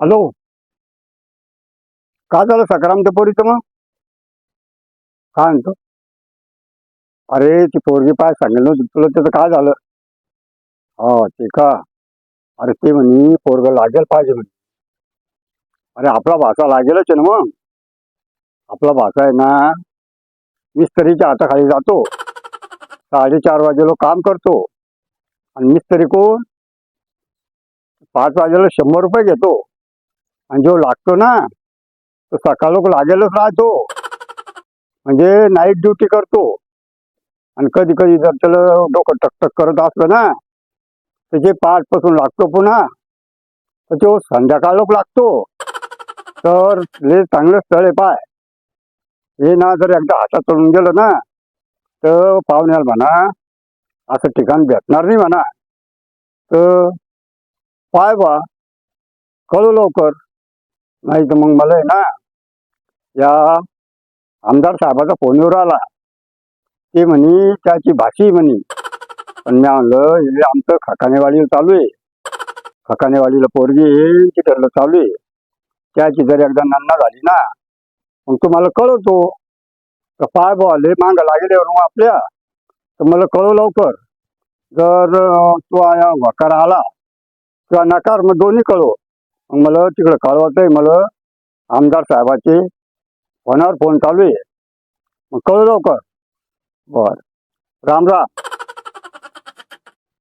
Hello? काय झालं सकाराम त्या पोरीचं मग? काय म्हणतो अरे ती पोरगी पाय सांगेल ना तुला त्याचं काय झालं? हा ते का? अरे ते म्हणे पोरग लागेल पाहिजे म्हणे. अरे आपला भाषा लागेलच आहे ना मग. आपला भाषा आहे ना मिस्त्रीच्या हाताखाली जातो. साडेचार वाजेला काम करतो. आणि मिस्त्री कोण? पाच वाजेला शंभर रुपये घेतो. आणि जो लागतो ना तो सकाळ लोक लागेलच राहतो. म्हणजे नाईट ड्युटी करतो. आणि कधी कधी जर त्याला डोकं टकटक करत असलं ना तर जे पासून लागतो पुन्हा तर तो संध्याकाळ लोक लागतो. तर लय चांगलं स्थळ आहे पाय. हे ना जर एकदा हातात चढून गेलं ना तर पाहुण्याला म्हणा असं ठिकाण भेटणार नाही म्हणा. तर पाय बा कळू लवकर. नाही तर मग मला आहे ना या आमदार साहेबाचा फोनवर आला ते म्हणे त्याची भाषी म्हणे. पण मी आणलं हे आमचं खकानेवाडीला चालू आहे. खकानेवाडीला पोरगी येईल तिकडलं चालू आहे. त्याची जर एकदा नन्ना झाली ना मग तुम्हाला कळवतो. तर पाय बा लय मागं लागेल मग आपल्या. तर मला कळव लवकर. जर तो आया वकार आला किंवा नकार मग दोन्ही कळव. मग मला तिकडं कळवायचं आहे मला आमदार साहेबाचे फोनावर फोन चालू आहे. मग कळू लवकर. बर. राम राम.